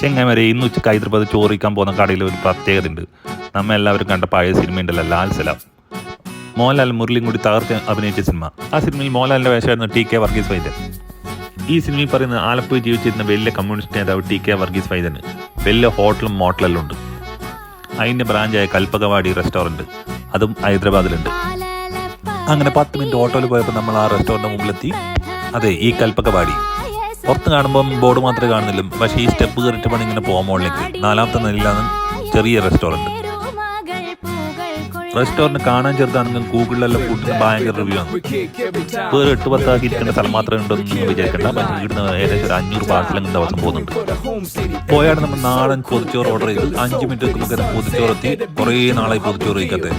ചെങ്ങാമരെ ഇന്ന് ഉച്ചയ്ക്ക് ഹൈദരാബാദ് ചോറിക്കാൻ പോകുന്ന കടയിൽ ഒരു പ്രത്യേകത ഉണ്ട്. നമ്മ എല്ലാവരും കണ്ട പഴയ സിനിമയുണ്ടല്ലോ ലാൽ സലാം. മോഹൻലാൽ മുരളിയും കൂടി തകർത്ത് അഭിനയിച്ച സിനിമ. ആ സിനിമയിൽ മോഹൻലാലിന്റെ വേഷമായിരുന്നു ടി കെ വർഗീസ് വൈദ്യൻ. ഈ സിനിമയിൽ പറയുന്ന ആലപ്പുഴ ജീവിച്ചിരുന്ന വലിയ കമ്മ്യൂണിസ്റ്റ് നേതാവ് ടി കെ വർഗീസ് വൈദ്യന് വലിയ ഹോട്ടലും മോട്ടലെല്ലാം ഉണ്ട്. അതിന്റെ ബ്രാഞ്ചായ കൽപ്പകവാടി റെസ്റ്റോറന്റ് അതും ഹൈദരാബാദിലുണ്ട്. അങ്ങനെ പത്ത് മിനിറ്റ് ഓട്ടോയിൽ പോയപ്പോൾ നമ്മൾ ആ റെസ്റ്റോറന്റ് മുമ്പിലെത്തി. അതെ ഈ കൽപ്പകവാടി. പുറത്ത് കാണുമ്പം ബോർഡ് മാത്രമേ കാണുന്നില്ല പക്ഷേ ഈ സ്റ്റെപ്പ് കയറിയിട്ട് പണി ഇങ്ങനെ പോകാൻ മുകളിലേക്ക്. നാലാമത്തെ നിലയിലാണ് ചെറിയ റെസ്റ്റോറന്റ് റെസ്റ്റോറന്റ് കാണാൻ ചെറുതാണെങ്കിലും ഗൂഗിളിലെല്ലാം ഫുഡിന് ഭയങ്കര റിവ്യൂ ആണ്. വേറെ എട്ട് പത്താക്കി ഇരിക്കേണ്ട സ്ഥലം മാത്രമേ ഉണ്ടെന്ന് വിചാരിക്കേണ്ട. പക്ഷേ ഇവിടുന്ന് ഏകദേശം ഒരു അഞ്ഞൂറ് പാർസലെങ്കിലും ദിവസം പോകുന്നുണ്ട്. പോയാണ് നമ്മൾ നാടൻ പൊതിച്ചോറ് ഓർഡർ ചെയ്ത്. അഞ്ച് മിനിറ്റ് നമുക്ക് പൊതിച്ചോറ് എത്തി കുറേ നാളായി പൊതിച്ചോറ് കഴിക്കത്തെ.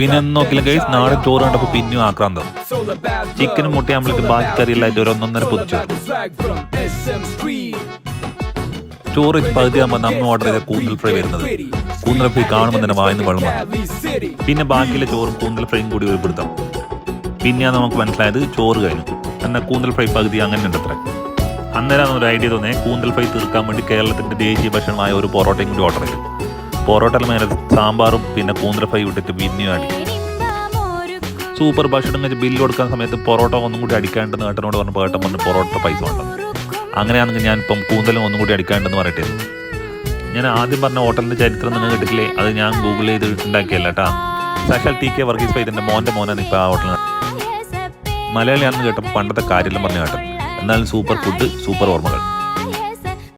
പിന്നെ നോക്കില്ല ഗൈസ് നാടൻ ചോറ് കണ്ടപ്പോൾ പിന്നെയും ആക്രാന്തം. ചിക്കനും മുട്ടയും നമ്മൾക്ക് ബാക്കി കറിയില്ലായിട്ട് ഒരു ഒന്നൊന്നര പൊതിച്ചോറ്. ചോറ് പകുതി ആകുമ്പോൾ നമ്മൾ ഓർഡർ ചെയ്ത കൂന്തൽ ഫ്രൈ വരുന്നത്. കൂന്തൽ ഫ്രൈ കാണുമ്പോൾ തന്നെ വായന്ന് വെള്ളം പിന്നെ ബാക്കിയിലെ ചോറും കൂന്തൽ ഫ്രൈയും കൂടി ഒരു പിന്നെയാണ് നമുക്ക് മനസ്സിലായത് ചോറ് കഴിഞ്ഞു. എന്നാൽ കൂന്തൽ ഫ്രൈ പകുതി അങ്ങനെ ഉണ്ട് അത്ര അന്നേരം ഒരു ഐഡിയ തോന്നിയത് കൂന്തൽ ഫ്രൈ തീർക്കാൻ വേണ്ടി കേരളത്തിന്റെ ദേശീയ ഭക്ഷണമായ ഒരു പൊറോട്ടയും കൂടി ഓർഡർ ചെയ്തു. പൊറോട്ടയിൽ മേലെ സാമ്പാറും പിന്നെ കൂന്തൽ ഫ്രൈ ഇട്ടിട്ട് പിന്നെയും അടി സൂപ്പർ ഭക്ഷണം കഴിച്ച് ബില്ല് കൊടുക്കാൻ സമയത്ത് പൊറോട്ട ഒന്നും കൂടി അടിക്കാണ്ടെന്ന് ഏട്ടനോട് പറഞ്ഞപ്പോൾ ഏട്ടൻ പറഞ്ഞു പൊറോട്ട പൈസ വേണ്ട അങ്ങനെയാണെങ്കിൽ ഞാൻ ഇപ്പം കൂന്തലും ഒന്നും കൂടി അടിക്കാണ്ടെന്ന് പറയട്ടെ. ഞാൻ ആദ്യം പറഞ്ഞ ഹോട്ടലിന്റെ ചരിത്രം നിങ്ങൾ കേട്ടിട്ടില്ലേ? അത് ഞാൻ ഗൂഗിൾ ചെയ്ത് ഉണ്ടാക്കിയല്ല കേട്ടാ. സാക്ഷാൽ ടി കെ വർഗീസ് വൈദ്യന്റെ മോന്റെ മോനാണ് ഇപ്പം ആ ഹോട്ടലിൽ. മലയാളിയാണെന്ന് കേട്ടപ്പോൾ പണ്ടത്തെ കാര്യമെല്ലാം പറഞ്ഞു കേട്ടോ. എന്നാലും സൂപ്പർ ഫുഡ് സൂപ്പർ ഓർമ്മകൾ.